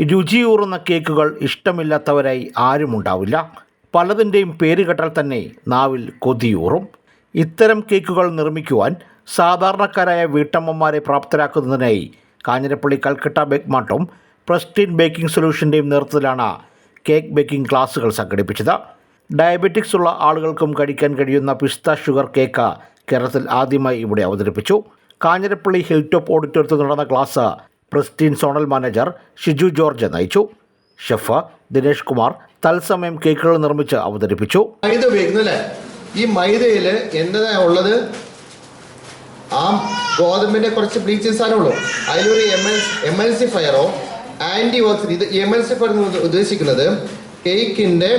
രുചിയൂറുന്ന കേക്കുകൾ ഇഷ്ടമില്ലാത്തവരായി ആരുമുണ്ടാവില്ല. പലതിന്റെയും പേര് കേട്ടാൽ തന്നെ നാവിൽ കൊതിയൂറും. ഇത്തരം കേക്കുകൾ നിർമ്മിക്കുവാൻ സാധാരണക്കാരായ വീട്ടമ്മമാരെ പ്രാപ്തരാക്കുന്നതിനായി കാഞ്ഞിരപ്പള്ളി കൽക്കട്ട ബേക്ക് മാർട്ടും പ്രസ്റ്റീൻ ബേക്കിംഗ് സൊല്യൂഷന്റെയും നേതൃത്വത്തിലാണ് കേക്ക് ബേക്കിംഗ് ക്ലാസ്സുകൾ സംഘടിപ്പിച്ചത്. ഡയബറ്റിക്സ് ഉള്ള ആളുകൾക്കും കഴിക്കാൻ കഴിയുന്ന പിസ്ത ഷുഗർ കേക്ക് കേരളത്തിൽ ആദ്യമായി ഇവിടെ അവതരിപ്പിച്ചു. കാഞ്ഞിരപ്പള്ളി ഹിൽ ടോപ്പ് ഓഡിറ്റോറിയത്തിൽ നടന്ന class pristine zonal manager Shiju George നയിച്ചു. ഷെഫ് ദിനേഷ് കുമാർ തത്സമയം കേക്കുകൾ നിർമ്മിച്ച് അവതരിപ്പിച്ചു. മൈദ ഉപയോഗിക്കുന്നു അല്ലേ? ഈ മൈദയിൽ എന്നതാ ഉള്ളത്? ആ ഗോതമ്പിന്റെ കുറച്ച് ബ്ലീച്ചിങ് സാധനമുള്ളൂ അതിലൊരു M L M L C ഫയറോ antioxidant ഇത് എം എൽ സി ഫയർ ഉദ്ദേശിക്കുന്നത് കേക്കിന്റെ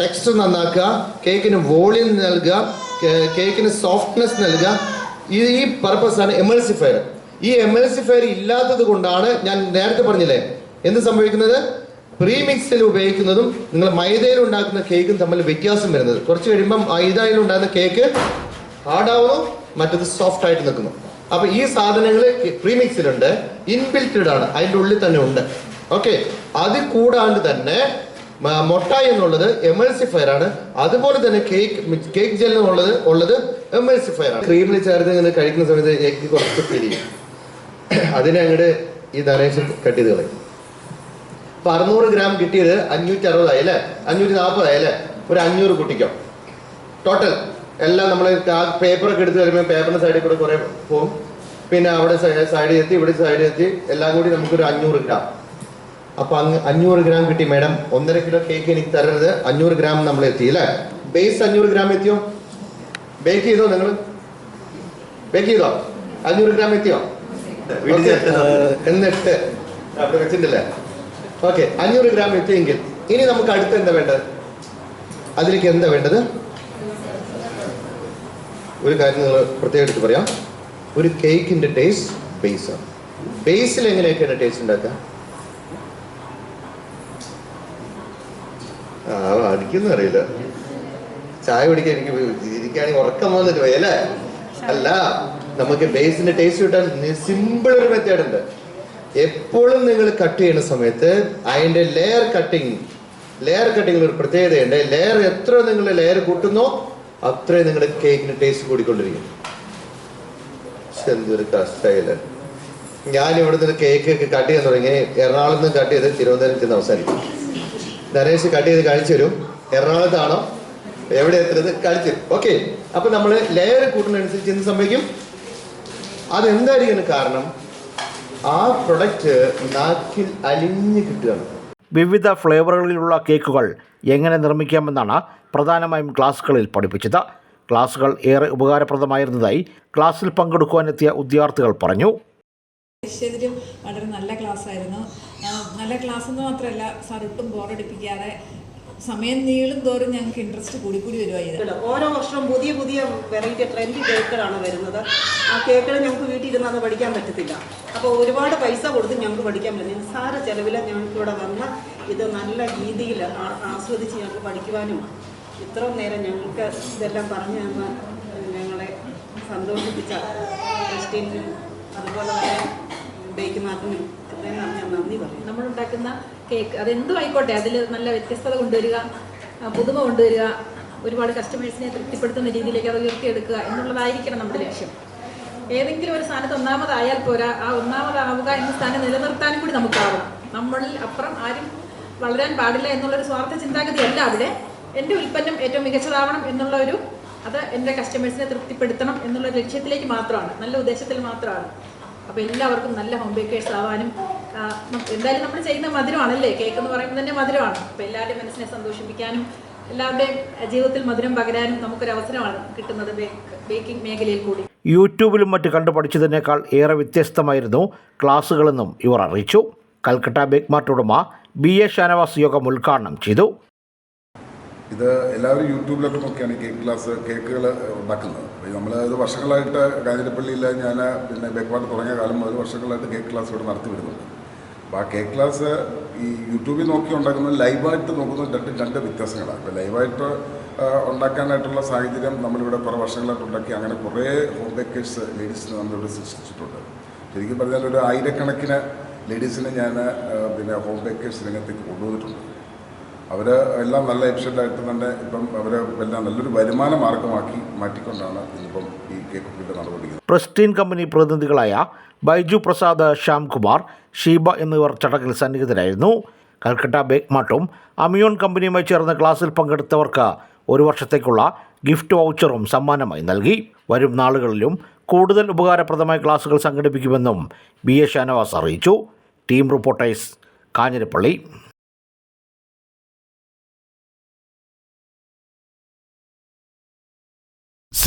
ടെക്സ്റ്റ് നന്നാക്കുക കേക്കിന് വോളിയം നൽകുക കേക്കിന് സോഫ്റ്റ്നെസ് നൽകുക. ഈ പർപ്പസാണ് എം എൽ സി ഫയർ ഈ എം എൽ സി ഫയർ ഇല്ലാത്തത് കൊണ്ടാണ് ഞാൻ നേരത്തെ പറഞ്ഞില്ലേ? എന്ത് സംഭവിക്കുന്നത്? പ്രീമിക്സിൽ ഉപയോഗിക്കുന്നതും നിങ്ങൾ മൈദയിൽ ഉണ്ടാക്കുന്ന കേക്കും തമ്മിൽ വ്യത്യാസം വരുന്നത്. കുറച്ച് കഴിയുമ്പം മൈദയിൽ ഉണ്ടാകുന്ന കേക്ക് ഹാർഡാവുന്നു മറ്റത് സോഫ്റ്റ് ആയിട്ട് നിൽക്കുന്നു. അപ്പൊ ഈ സാധനങ്ങൾ പ്രീമിക്സിലുണ്ട് ഇൻബിൽറ്റഡ് ആണ് അതിന്റെ ഉള്ളിൽ തന്നെ ഉണ്ട്. ഓക്കെ അത് കൂടാണ്ട് തന്നെ മ- മൊട്ടായി എന്നുള്ളത് എമൾസിഫയർ ആണ്. അതുപോലെ തന്നെ കേക്ക് കേക്ക് ജെൽ എന്നുള്ളത് ഉള്ളത് എമൾസിഫയർ ആണ്. ക്രീമിൽ ചേർത്ത് ഇങ്ങനെ കഴിക്കുന്ന സമയത്ത് കേക്ക് കുറച്ച് ഫീൽ ചെയ്യും അതിനെ അങ്ങോട്ട് ഈ ധനേശ് കട്ട് ചെയ്ത് കളയും. അപ്പൊ അറുന്നൂറ് ഗ്രാം കിട്ടിയത് അഞ്ഞൂറ്റി അറുപതായി അല്ലേ? അഞ്ഞൂറ്റി നാൽപ്പതായി അല്ലേ? ഒരു അഞ്ഞൂറ് കുട്ടിക്കോ. ടോട്ടൽ എല്ലാം നമ്മൾ ആ പേപ്പറൊക്കെ എടുത്ത് വരുമ്പോൾ പേപ്പറിന്റെ സൈഡിൽ കൂടെ കുറെ പോകും പിന്നെ അവിടെ സൈഡിൽ എത്തി ഇവിടെ സൈഡിൽ എത്തി എല്ലാം കൂടി നമുക്കൊരു അഞ്ഞൂറ് ഗ്രാം. അപ്പൊ അങ്ങ് അഞ്ഞൂറ് ഗ്രാം കിട്ടി മേഡം ഒന്നര കിലോ കേക്ക് എനിക്ക് തരരുത്. അഞ്ഞൂറ് ഗ്രാം നമ്മൾ എത്തി അല്ലേ? ബേസ് അഞ്ഞൂറ് ഗ്രാം എത്തിയോ? ബേക്ക് ചെയ്തോ നിങ്ങൾ ബേക്ക് ചെയ്തോ? അഞ്ഞൂറ് ഗ്രാം എത്തിയോ? എന്നിട്ട് വെച്ചിട്ടില്ലേ? ഓക്കെ അഞ്ഞൂറ് ഗ്രാം എത്തിയെങ്കിൽ ഇനി നമുക്ക് അടുത്ത് എന്താ വേണ്ടത്? അതിലേക്ക് എന്താ വേണ്ടത്? ഒരു കാര്യം നിങ്ങൾ പ്രത്യേകം എടുത്ത് പറയാം. ഒരു കേക്കിന്റെ ടേസ്റ്റ് ബേസാണ് ബേസിൽ എങ്ങനെയൊക്കെയാണ് ടേസ്റ്റ് ഉണ്ടാക്കുക? ആ അടിക്കുന്ന അറിയില്ല. ചായ കുടിക്കാൻ എനിക്ക് ഇരിക്കുകയാണെങ്കിൽ ഉറക്കം വന്നിട്ട് പോയല്ലേ അല്ല. നമുക്ക് ബേസിന്റെ ടേസ്റ്റ് കിട്ടാൻ സിമ്പിൾ ഒരു മെത്തേഡ് ഉണ്ട്. എപ്പോഴും നിങ്ങൾ കട്ട് ചെയ്യുന്ന സമയത്ത് അതിന്റെ ലെയർ കട്ടിങ് ലെയർ കട്ടിങ്ങിൽ ഒരു പ്രത്യേകതയുണ്ട്. ലെയർ എത്ര നിങ്ങൾ ലെയർ കൂട്ടുന്നോ അത്രയും നിങ്ങൾ കേക്കിന് ടേസ്റ്റ് കൂടിക്കൊണ്ടിരിക്കും. എന്തൊരു കഷ്ടയില്ല. ഞാൻ ഇവിടെ നിന്ന് കേക്ക് കട്ട് ചെയ്യാൻ തുടങ്ങി. എറണാകുളത്ത് നിന്ന് കട്ട് ചെയ്ത് തിരുവനന്തപുരത്ത് നിന്ന് അവസാനിക്കും നരേഷ് കട്ട് ചെയ്ത് കഴിച്ചു തരും. എറണാകുളത്താണോ? എവിടെ എത്തുന്നത് കഴിച്ചു ഓക്കെ അപ്പൊ നമ്മൾ ലെയർ കൂട്ടുന്നതനുസരിച്ച് എന്ത് സംഭവിക്കും? അതെന്തായിരിക്കും കാരണം? ആ പ്രൊഡക്റ്റ് നാക്കിൽ അലിഞ്ഞു കിട്ടുകയാണ്. വിവിധ ഫ്ലേവറുകളിലുള്ള കേക്കുകൾ എങ്ങനെ നിർമ്മിക്കാമെന്നാണ് പ്രധാനമായും ക്ലാസ്സുകളിൽ പഠിപ്പിച്ചത്. ക്ലാസ്സുകൾ ഏറെ ഉപകാരപ്രദമായിരുന്നതായി ക്ലാസ്സിൽ പങ്കെടുക്കുവാനെത്തിയ വിദ്യാർത്ഥികൾ പറഞ്ഞു. വളരെ നല്ല ക്ലാസ് ആയിരുന്നു നല്ല ക്ലാസ് എന്ന് മാത്രമല്ല സാർ ഒട്ടും ബോറടിപ്പിക്കാതെ സമയം നീളും തോറും ഞങ്ങൾക്ക് ഇൻട്രസ്റ്റ് കൂടി കൂടി വരുവായി ഓരോ വർഷവും പുതിയ പുതിയ വെറൈറ്റി ട്രെൻഡി കേക്കുകളാണ് വരുന്നത്. ആ കേക്കുകൾ ഞങ്ങൾക്ക് വീട്ടിൽ ഇരുന്ന് അത് പഠിക്കാൻ പറ്റത്തില്ല. അപ്പോൾ ഒരുപാട് പൈസ കൊടുത്ത് ഞങ്ങൾക്ക് പഠിക്കാൻ പറ്റില്ല. നിസ്സാര ചെലവിൽ ഞങ്ങൾക്ക് ഇവിടെ വന്ന് ഇത് നല്ല രീതിയിൽ ആസ്വദിച്ച് ഞങ്ങൾക്ക് പഠിക്കുവാനും ഇത്ര നേരം ഞങ്ങൾക്ക് ഇതെല്ലാം പറഞ്ഞു തന്ന ഞങ്ങളെ സന്തോഷിപ്പിച്ച ക്രിസ്റ്റീനും അതുപോലെ തന്നെ ബേക്ക് മാർക്കിനും ഇത്രയും പറയും. നമ്മൾ കേക്ക് അതെന്തും ആയിക്കോട്ടെ അതിൽ നല്ല വ്യത്യസ്തത കൊണ്ടുവരിക പുതുമ കൊണ്ടുവരിക ഒരുപാട് കസ്റ്റമേഴ്സിനെ തൃപ്തിപ്പെടുത്തുന്ന രീതിയിലേക്ക് അത് ഉയർത്തിയെടുക്കുക എന്നുള്ളതായിരിക്കണം നമ്മുടെ ലക്ഷ്യം. ഏതെങ്കിലും ഒരു സ്ഥാനത്ത് ഒന്നാമതായാൽ പോരാ ആ ഒന്നാമതാവുക എന്ന സ്ഥാനം നിലനിർത്താനും കൂടി നമുക്കാവണം. നമ്മളിൽ അപ്പുറം ആരും വളരാൻ പാടില്ല എന്നുള്ളൊരു സ്വാർത്ഥ ചിന്താഗതിയല്ല അവിടെ. എന്റെ ഉൽപ്പന്നം ഏറ്റവും മികച്ചതാവണം എന്നുള്ള ഒരു അത് എന്റെ കസ്റ്റമേഴ്സിനെ തൃപ്തിപ്പെടുത്തണം എന്നുള്ള ലക്ഷ്യത്തിലേക്ക് മാത്രമാണ് നല്ല ഉദ്ദേശത്തിൽ മാത്രമാണ്. അപ്പോൾ എല്ലാവർക്കും നല്ല ഹോം ബേക്കേഴ്സ് ആവാനും എന്തായാലും നമ്മൾ ചെയ്യുന്ന മധുരമാണല്ലേ? കേക്ക് എന്ന് പറയുമ്പോൾ തന്നെ മധുരമാണ്. അപ്പോൾ എല്ലാവരുടെയും മനസ്സിനെ സന്തോഷിപ്പിക്കാനും എല്ലാവരുടെയും ജീവിതത്തിൽ മധുരം പകരാനും നമുക്കൊരു അവസരമാണ് കിട്ടുന്നത് ബേക്കിംഗ് മേഖലയിൽ കൂടി. യൂട്യൂബിലും മറ്റു കണ്ടു പഠിച്ചതിനേക്കാൾ ഏറെ വ്യത്യസ്തമായിരുന്നു ക്ലാസ്സുകളെന്നും ഇവർ അറിയിച്ചു. കൽക്കട്ട ബേക്ക് മാർട്ട് ഉടമ ബി എ ഷാനവാസ് യോഗം ഉദ്ഘാടനം ചെയ്തു. ഇത് എല്ലാവരും യൂട്യൂബിലൊക്കെ നോക്കിയാണ് കേക്ക് ക്ലാസ് കേക്കുകൾ ഉണ്ടാക്കുന്നത്. അപ്പോൾ നമ്മൾ ഇത് വർഷങ്ങളായിട്ട് കാഞ്ഞിരപ്പള്ളിയിൽ ഞാൻ പിന്നെ ബേക്ക്വാർഡ് തുടങ്ങിയ കാലം മുതൽ വർഷങ്ങളായിട്ട് കേക്ക് ക്ലാസ് ഇവിടെ നടത്തി വരുന്നുണ്ട്. അപ്പോൾ ആ കേക്ക് ക്ലാസ് ഈ യൂട്യൂബിൽ നോക്കി ഉണ്ടാക്കുന്ന ലൈവായിട്ട് നോക്കുന്നത് രണ്ട് രണ്ട് വ്യത്യാസങ്ങളാണ്. ഇപ്പോൾ ലൈവായിട്ട് ഉണ്ടാക്കാനായിട്ടുള്ള സാഹചര്യം നമ്മളിവിടെ കുറേ വർഷങ്ങളായിട്ട് ഉണ്ടാക്കി. അങ്ങനെ കുറേ ഹോം ബേക്കേഴ്സ് ലേഡീസിന് നമ്മളിവിടെ സൃഷ്ടിച്ചിട്ടുണ്ട്. ശരിക്കും പറഞ്ഞാൽ ഒരു ആയിരക്കണക്കിന് ലേഡീസിനെ ഞാൻ പിന്നെ ഹോം ബേക്കേഴ്സ് രംഗത്തേക്ക് കൊണ്ടുവന്നിട്ടുണ്ട്. അവർ എല്ലാം നല്ല എഫിഷ്യന്റായിട്ട് തന്നെ ഇപ്പം അവർ എല്ലാം നല്ലൊരു വരുമാന മാർഗമാക്കി മാറ്റിക്കൊണ്ടാണ് ഇന്നിപ്പം ഈ കേക്ക് കുക്കിന്റെ നടപടികൾ. പ്രസ്റ്റീൻ കമ്പനി പ്രതിനിധികളായ ബൈജു പ്രസാദ് ശ്യാംകുമാർ ഷീബ എന്നിവർ ചടങ്ങിൽ സന്നിഹിതരായിരുന്നു. കൽക്കട്ട ബേക്ക് മാർട്ടും അമിയോൺ കമ്പനിയുമായി ചേർന്ന ക്ലാസ്സിൽ പങ്കെടുത്തവർക്ക് ഒരു വർഷത്തേക്കുള്ള ഗിഫ്റ്റ് വൗച്ചറും സമ്മാനമായി നൽകി. വരും നാളുകളിലും കൂടുതൽ ഉപകാരപ്രദമായ ക്ലാസുകൾ സംഘടിപ്പിക്കുമെന്നും ബി എ ഷാനവാസ് അറിയിച്ചു. Team reporters Kanjirappally.